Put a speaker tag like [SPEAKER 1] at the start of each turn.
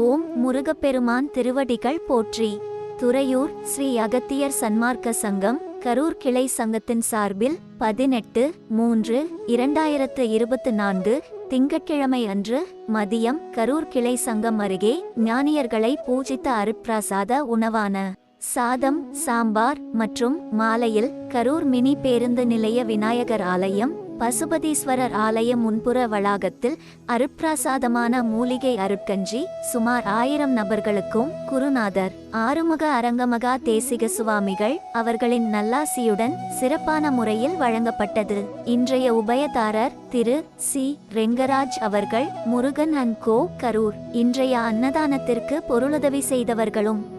[SPEAKER 1] ஓம் முருகப்பெருமான் திருவடிகள் போற்றி. துறையூர் ஸ்ரீ அகத்தியர் சன்மார்க்க சங்கம் கரூர் கிளை சங்கத்தின் சார்பில் பதினெட்டு மூன்று இரண்டாயிரத்து இருபத்து நான்கு திங்கட்கிழமை அன்று மதியம் கரூர் கிளை சங்கம் அருகே ஞானியர்களை பூஜித்த அருட்பிரசாத உணவான சாதம் சாம்பார் மற்றும் மாலையில் கரூர் மினி பேருந்து நிலைய விநாயகர் ஆலயம் பசுபதீஸ்வரர் ஆலய முன்புற வளாகத்தில் அருட்பிரசாதமான மூலிகை அருட்கஞ்சி சுமார் ஆயிரம் நபர்களுக்கும் குருநாதர் ஆறுமுக அரங்கமகா தேசிக சுவாமிகள் அவர்களின் நல்லாசியுடன் சிறப்பான முறையில் வழங்கப்பட்டது. இன்றைய உபயதாரர் திரு சி. ரெங்கராஜ் அவர்கள் முருகன் அண்ட் கோ. கரூர். இன்றைய அன்னதானத்திற்கு பொருளுதவி செய்தவர்களும்